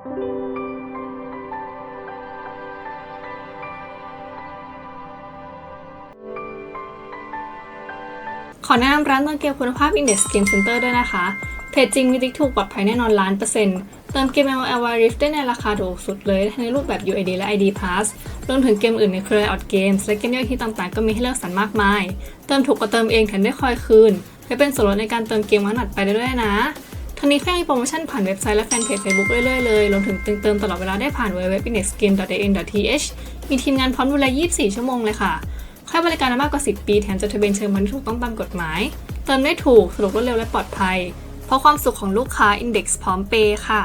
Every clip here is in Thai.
ขอแนะนำร้านต้นเกมคุณภาพ Index Game Center ด้วยนะคะ เพจจริงมีติ๊กถูกปลอดภัยแน่นอนล้านเปอร์เซ็นต์เติมเกม ML w Rift ได้ในราคาถูกสุดเลยทั้งในรูปแบบ UID และ ID Pass รวมถึงเกมอื่นในเครือ Riot Games และเกมยอยที่ต่างๆ ก็มีให้เลือกสรรมากมาย เติมถูกกว่าเติมเองแถมได้คอยคืน และเป็นส่วนลดในการเติมเกมวันถัดไปได้ด้วยนะ ทั้งนี้ก็ยังมีโปรโมชั่นผ่านเว็บไซต์และแฟนเพจ Facebook เรื่อยๆเลยรวมถึงเติมตลอดเวลาได้ผ่าน www.indexgame.in.th มีทีมงานพร้อมดูแล 24 ชั่วโมงเลยค่ะ ค่าบริการมากกว่า 10 ปี แถมจดทะเบียนเชิงพันถูกต้องตามกฎหมาย เติมได้ถูกสะดวกรวดเร็วและปลอดภัย เพราะความสุขของลูกค้า Index พร้อมเปย์ค่ะ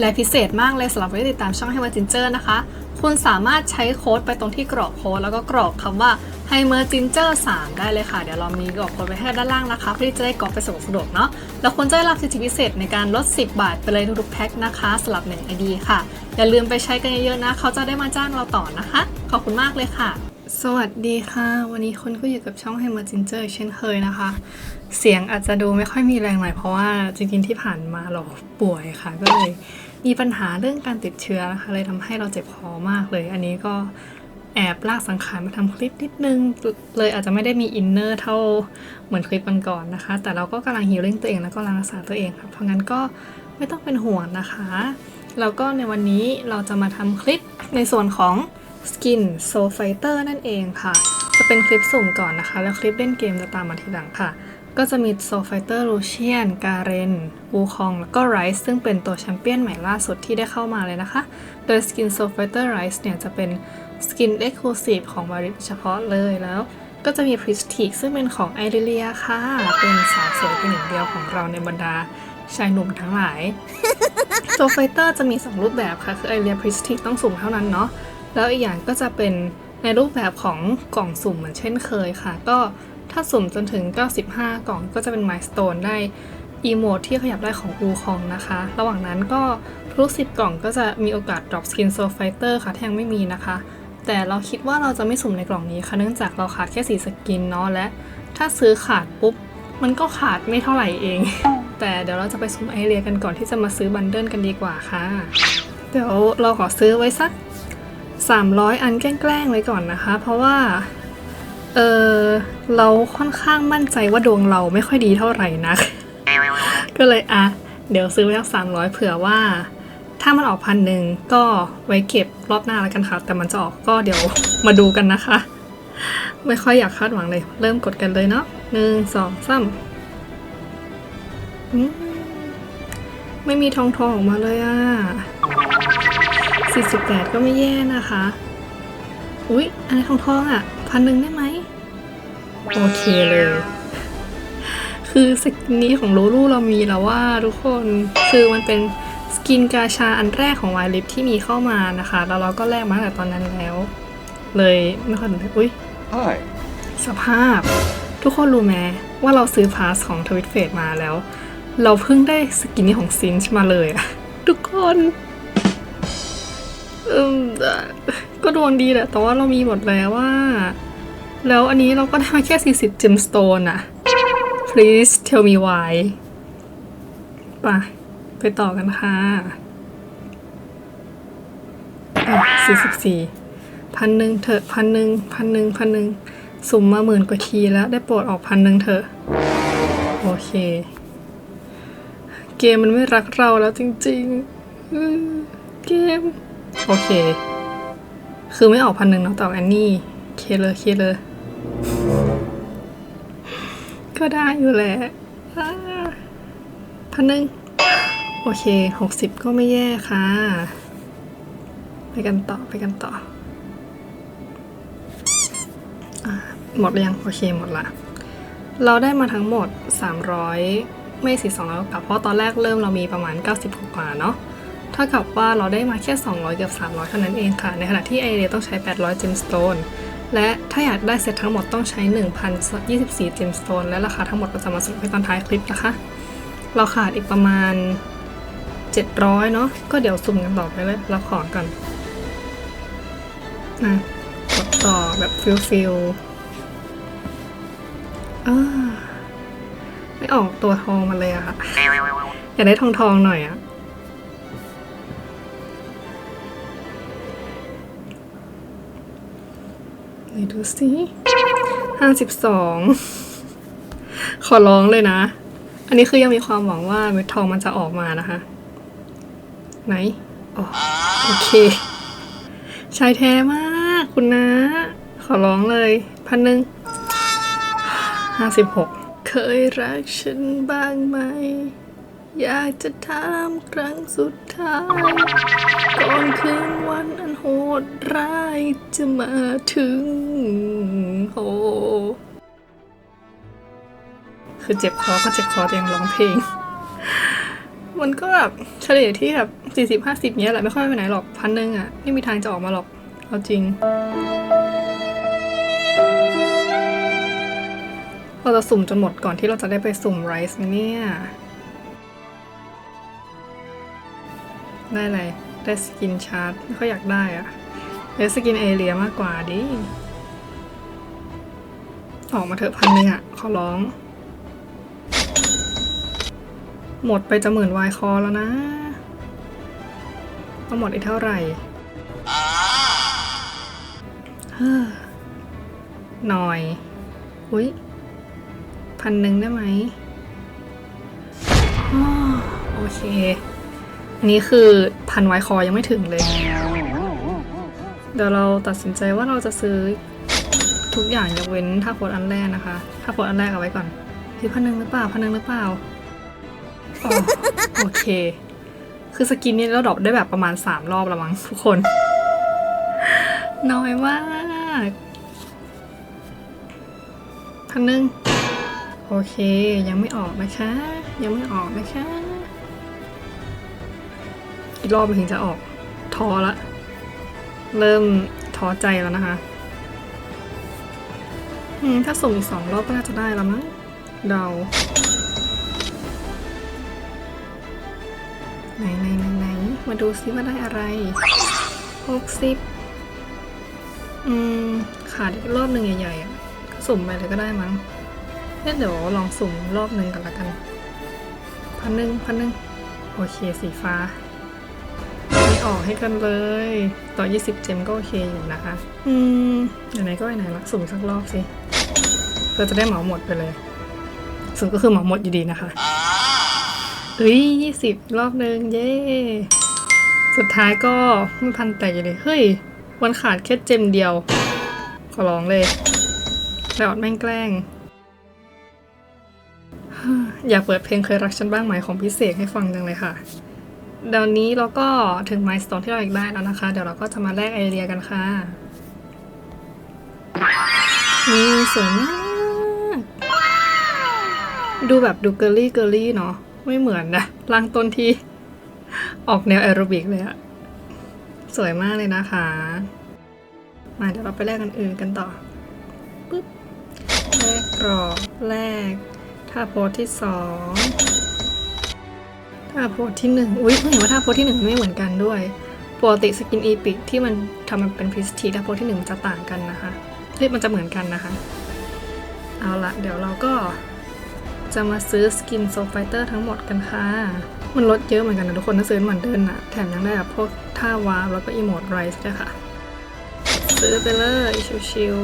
และพิเศษมากเลยสำหรับผู้ที่ติดตามช่องให้มาจินเจอร์นะคะ คุณสามารถใช้โค้ดไปตรงที่กรอกโค้ดแล้วก็กรอกคำว่า h i m e r g i n g e r 3ได้เลยค่ะ เดี๋ยวเรามีกรอกโค้ดไว้ให้ด้านล่างนะคะ เพื่อที่จะได้กรอกไปสะดวกสะดวกเนาะ แล้วคุณจะได้รับสิทธิพิเศษในการลด 10 บาทไปเลยทุกๆแพ็คนะคะสำหรับ1 ID ค่ะ อย่าลืมไปใช้กันเยอะๆนะ เขาจะได้มาจ้างเราต่อนะคะ ขอบคุณมากเลยค่ะสวัสดีค่ะ วันนี้คุณก็อยู่กับช่อง h i m e r g i n g e r เช่นเคยนะคะ เสียงอาจจะดูไม่ค่อยมีแรงหน่อยเพราะว่าจริงๆที่ผ่านมาเราป่วยค่ะก็เลย มีปัญหาเรื่องการติดเชื้อนะคะเลยทำให้เราเจ็บคอมากเลย อันนี้ก็แอบลากสังขารมาทำคลิปนิดนึง เลยอาจจะไม่ได้มีอินเนอร์เท่าเหมือนคลิปก่อนๆนะคะ แต่เราก็กำลังฮีลลิ่งตัวเองแล้วก็รักษาตัวเองค่ะเพราะงั้นก็ไม่ต้องเป็นห่วงนะคะ แล้วก็ในวันนี้เราจะมาทำคลิปในส่วนของ Skin Soul Fighter นั่นเองค่ะ จะเป็นคลิปสุ่มก่อนนะคะ แล้วคลิปเล่นเกมจะตามมาทีหลังค่ะ ก็จะมี Soul Fighter Lucian กาเรน วูคอง แล้วก็ Rice ซึ่งเป็นตัวแชมเปี้ยนใหม่ล่าสุดที่ได้เข้ามาเลยนะคะ โดย Skin Soul Fighter Rice เนี่ยจะเป็น Skin Exclusive ของ v a r i เฉพาะเลยแล้ว ก็จะมี Pristic ซึ่งเป็นของ i r e l i a ค่ะ เป็นสาวสวยเป็นหนึ่งเดียวของเราในบรรดาชายหนุ่มทั้งหลายโซไฟเตอร์จะมี 2 รูปแบบค่ะ คือไอเรียพริสติกต้องสุ่มเท่านั้นเนาะแล้วอีกอย่างก็จะเป็นในรูปแบบของกล่องสุ่มเหมือนเช่นเคยค่ะ ก็ ถ้าสุ่มจนถึง 95 กล่องก็จะเป็นมายสเตนได้อีโมดที่ขยับได้ของอูคองนะคะ ระหว่างนั้นก็ทุก 10 กล่องก็จะมีโอกาสดรอปสกินโซไฟเตอร์ค่ะที่ยังไม่มีนะคะ แต่เราคิดว่าเราจะไม่สุ่มในกล่องนี้ค่ะ เนื่องจากเราขาดแค่สีสกินเนาะและ ถ้าซื้อขาดปุ๊บ มันก็ขาดไม่เท่าไหร่เอง แต่เดี๋ยวเราจะไปสุ่มไอเรียกันก่อนที่จะมาซื้อบันเดิลกันดีกว่าค่ะ เดี๋ยวเราขอซื้อไว้สัก 300 อันแกล้งๆไว้ก่อนนะคะ เพราะว่า เออเราค่อนข้างมั่นใจว่าดวงเราไม่ค่อยดีเท่าไหร่นัก ก็เลยอะ เดี๋ยวซื้อไว้สัก300เผื่อว่า ถ้ามันออกพันหนึ่งก็ไว้เก็บรอบหน้าแล้วกันค่ะ แต่มันจะออกก็เดี๋ยวมาดูกันนะคะ ไม่ค่อยอยากคาดหวังเลย เริ่มกดกันเลยเนาะหนึ่งสองสามไม่มีทองทองออกมาเลยอะ48 ก็ไม่แย่นะคะ อุ๊ยอะไรทองทองอะ พันหนึ่งได้ไหม โอเคเลย คือสกินนี้ของลูลูเรามีแล้วว่าทุกคนคือมันเป็นสกินกาชาอันแรกของวายลิฟที่มีเข้ามานะคะ แล้วเราก็แลกมาตั้งแต่ตอนนั้นแล้ว เลยไม่ค่อยอุ๊ย Hi. สภาพ ทุกคนรู้ไหมว่าเราซื้อพาสของทวิตเฟสมาแล้ว เราเพิ่งได้สกินนี้ของซินช์มาเลยอะทุกคนเอม ก็ดวงดีแหละ แต่ว่าเรามีหมดแล้วว่า แล้วอันนี้เราก็ได้มาแค่ 40 gemstone อะ please tell me why ไปไปต่อกันค่ะอะ44พันหนึ่งเถอะพันหนึ่งพันหนึ่งพันหนึ่งสุ่มมาหมื่นกว่าทีแล้วได้โปรดออกพันหนึ่งเถอะ โอเค เกมมันไม่รักเราแล้วจริง ๆ เกม โอเค คือไม่ออกพันหนึ่งเนาะต่อแอนนี่เคเลยเคเลย ก็ได้อยู่แหละพันหนึ่งโอเคหกสิบก็ไม่แย่ค่ะ ไปกันต่อไปกันต่อหมดรือยัง โอเคหมดละ เราได้มาทั้งหมด 300 ไม่สิ200กับเพราะตอนแรกเริ่มเรามีประมาณ 90กว่าเนาะ ท่ากับว่าเราได้มาแค่ 200เกือบ300 เท่านั้นเองค่ะ ในขณะที่ไอเดียต้องใช้ 800 gemstone และถ้าอยากได้เซตทั้งหมดต้องใช้ 1,024 gemstone และราคาทั้งหมดเราจะมาสรุปให้ตอนท้ายคลิปนะคะ เราขาดอีกประมาณ 700 เนาะก็เดี๋ยวสุ่มกันต่อไปเลยเราขอก่อนนะกดต่อแบบฟิลฟิลอาไม่ออกตัวทองมาเลยอะค่ะ อยากได้ทองทองหน่อยอะ นดูสิห้าสิบสองขอร้องเลยนะ อันนี้คือยังมีความหวังว่าเม็ดทองมันจะออกมานะคะ ไหนอ๋อโอเคชายแท้มากคุณนะ ขอร้องเลยพันหนึ่งห้าสิบหกเคยรักฉันบ้างไหม อยากจะถามครั้งสุดท้ายก่อนคืนวันอันโหดร้ายจะมาถึงโอ้คือเจ็บคอก็เจ็บคอแต่ยังร้องเพลง มันก็แบบเฉลี่ยที่แบบสี่สิบห้าสิบเนี้ยแหละไม่ค่อยไปไหนหรอกพันหนึ่งอะ ไม่มีทางจะออกมาหรอก เอาจริง เราจะสุ่มจนหมดก่อนที่เราจะได้ไปสุ่มไรซ์เนี่ย ได้เลยได้สกินชาร์ตไม่ค่อยอยากได้อะได้สกินเอเรียมากกว่าดิ ออกมาเถอะพันหนึ่งอะขอร้อง หมดไปจะหมื่นวายคอแล้วนะต้องหมดอีกเท่าไหร่เฮ้อหน่อย อุ้ยพันหนึ่งได้ไหม โอเค นี้คือพันไวคอยังไม่ถึงเลย เดี๋ยวเราตัดสินใจว่าเราจะซื้อทุกอย่างยกเว้นท่าโพสอันแรกนะคะท่าโพสอันแรกเอาไว้ก่อนคือพันหนึ่งหรือเปล่าพันหนึ่งหรือเปล่าโอเค คือสกินนี้เราดรอปได้แบบประมาณสามรอบล้วมั้งทุกคน น้อยมากพันหนึ่งโอเค ยังไม่ออกนะคะ ยังไม่ออกนะคะ อีกรอบมันถึงจะออกท้อละเริ่มท้อใจแล้วนะคะอืมถ้าส่งอีกสองรอบก็น่าจะได้แล้วมั้งเดาไหนไหนไหนไหนมาดูซิว่าได้อะไรหกสิบอืมขาดอีกรอบหนึ่งใหญ่ๆอะสุ่มไปเลยก็ได้มั้งงั้นเดี๋ยวลองสุ่มรอบหนึ่งกันละกันพันหนึ่งพันหนึ่งโอเคสีฟ้า ออกให้กันเลย ต่อ 20 เจมก็โอเคอยู่นะคะ อืมไหนๆก็ไหนๆละสุ่มสักรอบสิเพื่อจะได้เหมาหมดไปเลย สุดก็คือเหมาหมดอยู่ดีนะคะเฮ้ย20รอบหนึ่งเย้ สุดท้ายก็ไม่พันแตกอยู่เลย เฮ้ย วันขาดแค่เจมเดียว ขอร้องเลยแต่อดแม่งแกล้ง อยากเปิดเพลงเคยรักฉันบ้างไหมของพี่เสกให้ฟังจังเลยค่ะ เดี๋ยวนี้เราก็ถึงไมล์สโตนที่เราอยากได้แล้วนะคะ เดี๋ยวเราก็จะมาแลกไอเดียกันค่ะนี่สวยมาก ดูแบบดูเกอร์ลี่เกอร์ลี่เนาะไม่เหมือนนะร่างต้นที่ ออกแนวแอโรบิกเลยอะสวยมากเลยนะคะ มาเดี๋ยวเราไปแลกกันอื่นกันต่อปึ๊บแลกกรอบแลกท่าโพสที่สอง ท่าโพสที่หนึ่งอุ้ยเห็นว่าท่าโพสที่หนึ่งไม่เหมือนกันด้วยปกติสกินอีพิกที่มันทำมันเป็นพริสทีท่าโพสที่หนึ่งมันจะต่างกันนะคะเฮ้ยมันจะเหมือนกันนะคะ เอาละเดี๋ยวเราก็จะมาซื้อสกินโซไฟเตอร์ทั้งหมดกันค่ะ มันลดเยอะเหมือนกันนะทุกคนถ้าซื้อเหมือนเดินอะแถมยังได้แบบพวกท่าวาร์ปแล้วก็อีโมดไรส์ด้วยค่ะ ซื้อไปเลยชิว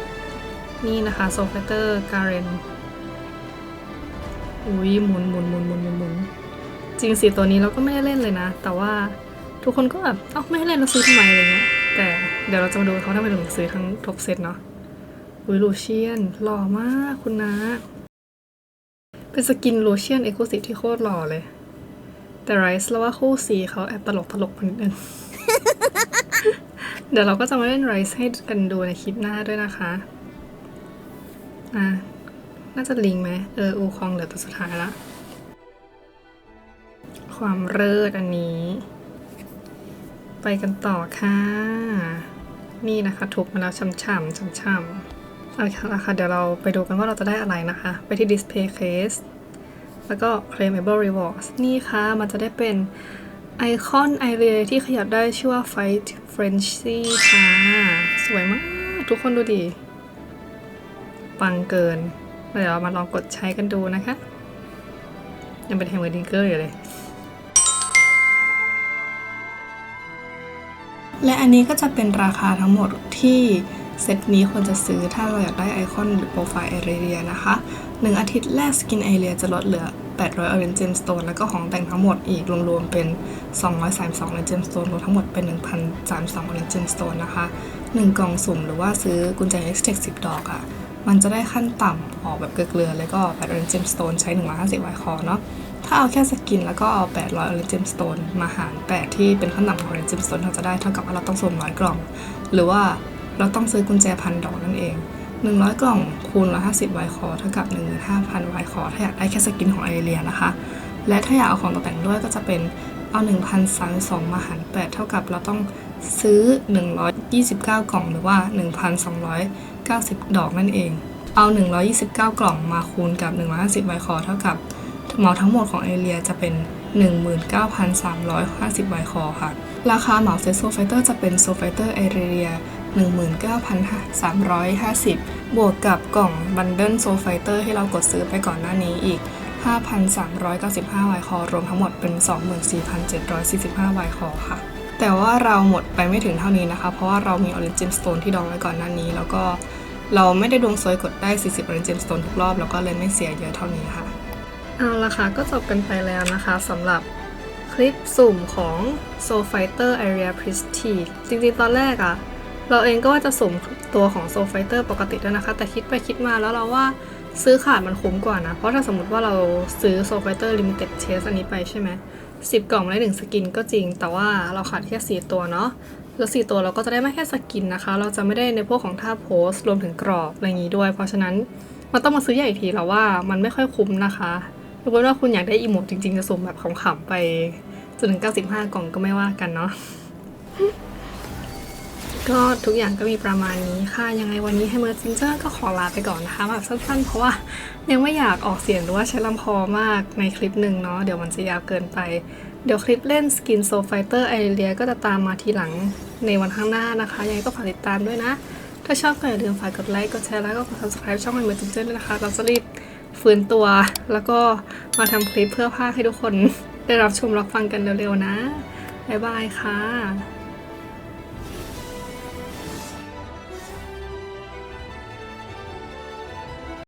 ๆนี่นะคะโซไฟเตอร์การเรนอุ้ยหมุนหมุนหมุนหมุนหมุนหมุน จริงสิตัวนี้เราก็ไม่ได้เล่นเลยนะ แต่ว่าทุกคนก็แบบเอ้าไม่ให้เล่นเราซื้อทำไมอะไรเงี้ยแต่เดี๋ยวเราจะมาดูเขาทำไมถึงซื้อทั้งทบเซตเนาะอุ้ยลูเชียนหล่อมากคุณนะ เป็นสกินลูเชียนเอ็กซ์คลูซีฟที่โคตรหล่อเลย แต่ไรส์แล้วว่าคู่สีเขาแอบตลกตลกนิดนึงเดี๋ยวเราก็จะมาเล่นไรส์ให้กันดูในคลิปหน้าด้วยนะคะ อะน่าจะลิงไหมเออ อูคองเหลือตัวสุดท้ายละ ความเลิศอันนี้ ไปกันต่อค่ะ นี่นะคะทุบมาแล้วช่ำๆช่ำๆเอาละค่ะเดี๋ยวเราไปดูกันว่าเราจะได้อะไรนะคะ ไปที่ display case แล้วก็ claimable rewards นี่ค่ะ มันจะได้เป็นไอคอนไอเรียที่ขยับได้ชื่อว่า fight frenzy ค่ะ สวยมาก ทุกคนดูดิปังเกิน เดี๋ยวเรามาลองกดใช้กันดูนะคะ ยังเป็นแฮมเบอร์ดิงเกอร์อยู่เลย และอันนี้ก็จะเป็นราคาทั้งหมดที่เซตนี้ควรจะซื้อถ้าเราอยากได้ไอคอนหรือโปรไฟล์เอเรียนะคะ 1 อาทิตย์แรกสกินเอเรียจะลดเหลือ 800 Orange Gemstone แล้วก็ของแต่งทั้งหมดอีกรวมๆเป็น 232 Orange Gemstone รวมทั้งหมดเป็น 1,032 Orange Gemstone นะคะ 1 กล่องสุ่มหรือว่าซื้อกุญแจ X Tech 10 ดอกอะ่ะ มันจะได้ขั้นต่ำออกแบบเกลือๆเลยก็8 Orange Gemstone ใช้ 150ไวคอเนาะ ถ้าเอาแค่สกินแล้วก็เอา 800 Orange Gemstone มาหาร 8 ที่เป็นขั้นต่ำของ Orange Gemstone เราจะได้เท่ากับว่าเราต้องสุ่ม100กล่อง หรือว่าเราต้องซื้อกุญแจพันดอกนั่นเอง 100 กล่องคูณ150 ไวคอเท่ากับ 15,000 ไวคอถ้าอยากได้แค่สกินของไอเรียนะคะ และถ้าอยากเอาของตกแต่งด้วยก็จะเป็นเอา 1,032 มาหาร 8 เท่ากับเราต้องซื้อ 129 กล่องหรือว่า 1,290 ดอกนั่นเอง เอา 129 กล่องมาคูณกับ 150 ไวคอเท่ากับ เหมาทั้งหมดของเอเรียจะเป็น 19,350ไวคอค่ะ ราคาเหมาเซตโซไฟเตอร์จะเป็นโซไฟเตอร์เอเรีย19,350 บวกกับกล่องบันเดิลโซไฟเตอร์ที่เรากดซื้อไปก่อนหน้านี้อีก 5,395ไวคอรวมทั้งหมดเป็น 24,745ไวคอค่ะ แต่ว่าเราหมดไปไม่ถึงเท่านี้นะคะ เพราะว่าเรามี Orange Gemstone ที่ดองไว้ก่อนหน้านี้ แล้วก็เราไม่ได้ดวงซวยกดได้ 40 Orange Gemstone ทุกรอบ แล้วก็เลยไม่เสียเยอะเท่านี้ค่ะ เอาละค่ะก็จบกันไปแล้วนะคะสำหรับคลิปสุ่มของ Soul Fighter Area Prestige จริงๆ ตอนแรกอะเราเองก็ว่าจะสุ่มตัวของ Soul Fighter ปกติด้วยนะคะ แต่คิดไปคิดมาแล้วเราว่าซื้อขาดมันคุ้มกว่านะ เพราะถ้าสมมติว่าเราซื้อ Soul Fighter Limited Chase อันนี้ไปใช่ไหม10กล่องได้หนึ่งสกินก็จริง แต่ว่าเราขาดแค่ 4 ตัวเนาะแล้ว4ตัวเราก็จะได้ไม่แค่สกินนะคะ เราจะไม่ได้ในพวกของท่าโพสรวมถึงกรอบอะไรอย่างนี้ด้วย เพราะฉะนั้นมันต้องมาซื้อใหญ่อีกทีเราว่ามันไม่ค่อยคุ้มนะคะ ยกเว้นว่าคุณอยากได้อีโมดจริง ๆ จะสุ่มแบบขำๆไปจนถึง 95 กล่องก็ไม่ว่ากันเนาะก็ทุกอย่างก็มีประมาณนี้ค่ะ ยังไงวันนี้ให้เมอร์จินเจอร์ก็ขอลาไปก่อนนะคะแบบสั้นๆ เพราะว่ายังไม่อยากออกเสียงหรือว่าใช้ลำคอมากในคลิปหนึ่งเนาะเดี๋ยวมันจะยาวเกินไป เดี๋ยวคลิปเล่นสกินโซไฟเตอร์ไอเรียก็จะตามมาทีหลังในวันข้างหน้านะคะ ยังไงก็ฝากติดตามด้วยนะ ถ้าชอบก็อย่าลืมฝากกดไลค์กดแชร์แล้วก็กด subscribe ช่อง m e r g e n t ด้วยนะคะเราจะรีบ ฟื้นตัว แล้วก็มาทำคลิปเพื่อภาคให้ทุกคนได้รับชมรับฟังกันเร็วๆนะ บ๊ายบายค่ะ